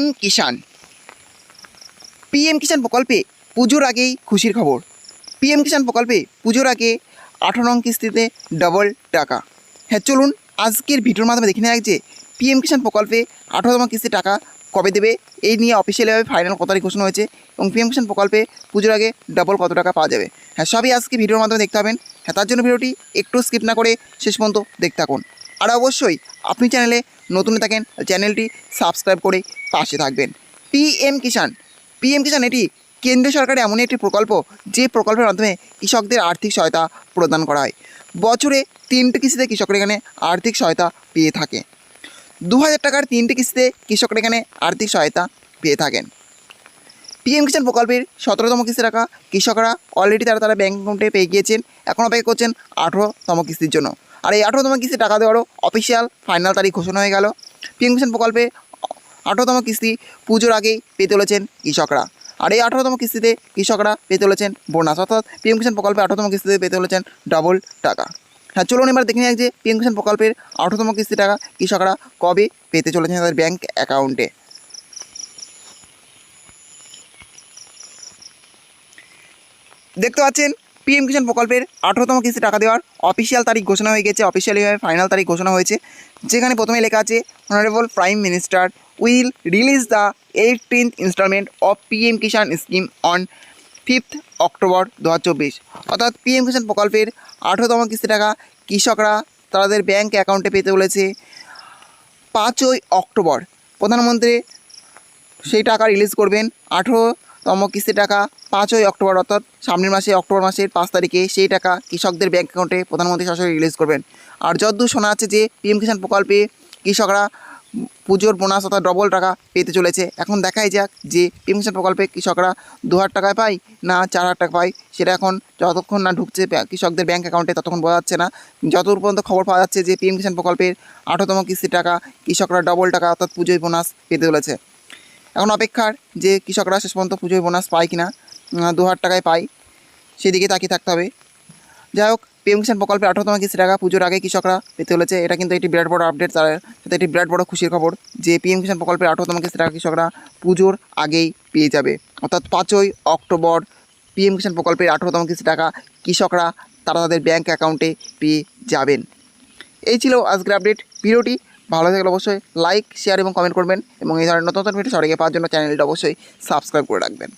PM কিষাণ। PM কিষাণ প্রকল্পে পুজোর আগেই খুশির খবর। পিএম কিষাণ প্রকল্পে পুজোর আগে আঠারো নং কিস্তিতে ডবল টাকা। হ্যাঁ চলুন আজকের ভিডিওর মাধ্যমে দেখে নেওয়া যে পিএম কিষাণ প্রকল্পে আঠারোতম কিস্তি টাকা কবে দেবে। এই নিয়ে অফিসিয়ালিভাবে ফাইনাল কত তারিখ ঘোষণা হয়েছে এবং পিএম কিষাণ প্রকল্পে পুজোর আগে ডবল কত টাকা পাওয়া যাবে। হ্যাঁ সবই আজকে ভিডিওর মাধ্যমে দেখতে পাবেন। হ্যাঁ তার জন্য ভিডিওটি একটু স্কিপ না করে শেষ পর্যন্ত দেখতে থাকুন। আর অবশ্যই আপনি চ্যানেলে নতুন থাকেন, চ্যানেলটি সাবস্ক্রাইব করে পাশে থাকবেন। পিএম কিষাণ। পিএম কিষাণ, এটি কেন্দ্র সরকারের এমনই একটি প্রকল্প, যে প্রকল্পের মাধ্যমে কৃষকদের আর্থিক সহায়তা প্রদান করা হয়। বছরে তিনটি কিস্তিতে কৃষকরা এখানে আর্থিক সহায়তা পেয়ে থাকে। দু হাজার টাকার তিনটি কিস্তিতে কৃষকরা এখানে আর্থিক সহায়তা পেয়ে থাকেন। পিএম কিষাণ প্রকল্পের সতেরোতম কিস্তি টাকা কৃষকরা অলরেডি তারা তারা ব্যাঙ্ক অ্যাকাউন্টে পেয়ে গিয়েছেন, এখন অপেক্ষা করছেন আঠেরোতম কিস্তির জন্য। আর এই আঠেরোতম কিস্তি টাকা দেওয়ারও অফিসিয়াল ফাইনাল তারিখ ঘোষণা হয়ে গেল। পিএম কিষাণ প্রকল্পে আঠেরোতম কিস্তি পুজোর আগেই পেতে চলেছেন কৃষকরা। আর এই আঠারোতম কিস্তিতে কৃষকরা পেতে চলেছেন বোনাস। অর্থাৎ পিএম কিষাণ প্রকল্পে আঠারোতম কিস্তিতে পেতে চলেছেন ডাবল টাকা। হ্যাঁ চলুন এবার দেখে যাক যে পিএম কিষাণ প্রকল্পের আঠারোতম কিস্তি টাকা কৃষকরা কবে পেতে চলেছেন তাদের ব্যাঙ্ক অ্যাকাউন্টে দেখতে পাচ্ছেন, পিএম কিষাণ প্রকল্পের আঠারোতম কিস্তি টাকা দেওয়ার অফিসিয়াল তারিখ ঘোষণা হয়ে গেছে অফিসিয়ালিভাবে ফাইনাল তারিখ ঘোষণা হয়েছে। যেখানে প্রথমে লেখা আছে honourable prime minister will release the eighteenth instalment of PM Kisan scheme on fifth October দু হাজার চব্বিশ অর্থাৎ পিএম কিষাণ প্রকল্পের আঠেরোতম কিস্তি টাকা কৃষকরা তাদের ব্যাঙ্ক অ্যাকাউন্টে পেতে বলেছে পাঁচই অক্টোবর প্রধানমন্ত্রী সেই টাকা রিলিজ করবেন। আঠেরোতম কিস্তি টাকা পাঁচই অক্টোবর অর্থাৎ সামনের মাসে অক্টোবর মাসের পাঁচ তারিখে সেই টাকা কৃষকদের ব্যাঙ্ক অ্যাকাউন্টে প্রধানমন্ত্রী সরাসরি রিলিজ করবেন। আর যদ্দূর শোনা আছে যে পিএম কিষাণ প্রকল্পে কৃষকরা পুজোর বোনাস অর্থাৎ ডবল টাকা পেতে চলেছে। এখন দেখাই যাক যে কিষাণ প্রকল্পে কৃষকরা দু হাজার টাকায় পায় না চার হাজার টাকা পায়, সেটা এখন যতক্ষণ না ঢুকছে কৃষকদের ব্যাঙ্ক অ্যাকাউন্টে ততক্ষণ বোঝা যাচ্ছে না। যতদূর পর্যন্ত খবর পাওয়া যাচ্ছে যে পিএম কিষাণ প্রকল্পের আঠারোতম কিস্তির টাকা কৃষকরা ডবল টাকা অর্থাৎ পুজোয় বোনাস পেতে চলেছে। এখন অপেক্ষার যে কৃষকরা শেষ পর্যন্ত পুজোয় বোনাস পায় কিনা না দু হাজার টাকায় পায়, সেদিকে তাকিয়ে থাকতে হবে। যাই হোক পিএম কিষাণ প্রকল্পে আঠারোতম কিস্তি টাকা পুজোর আগে কৃষকরা পেতে চলেছে এটা কিন্তু একটি বিরাট বড় আপডেট তার সাথে একটি বিরাট বড় খুশির খবর যে পিএম কিষাণ প্রকল্পের আঠারোতম কিস্তি টাকা কৃষকরা পুজোর আগেই পেয়ে যাবে। অর্থাৎ পাঁচই অক্টোবর পিএম কিষাণ প্রকল্পের আঠারোতম কিস্তি টাকা কৃষকরা তারা তাদের ব্যাঙ্ক অ্যাকাউন্টে পেয়ে যাবেন। এই ছিল আজকের আপডেট ভিডিওটি ভালো থাকলে অবশ্যই লাইক শেয়ার এবং কমেন্ট করবেন এবং এই ধরনের নতুন নতুন ভিডিও সবাইকে পাওয়ার জন্য চ্যানেলটা অবশ্যই সাবস্ক্রাইব করে রাখবেন।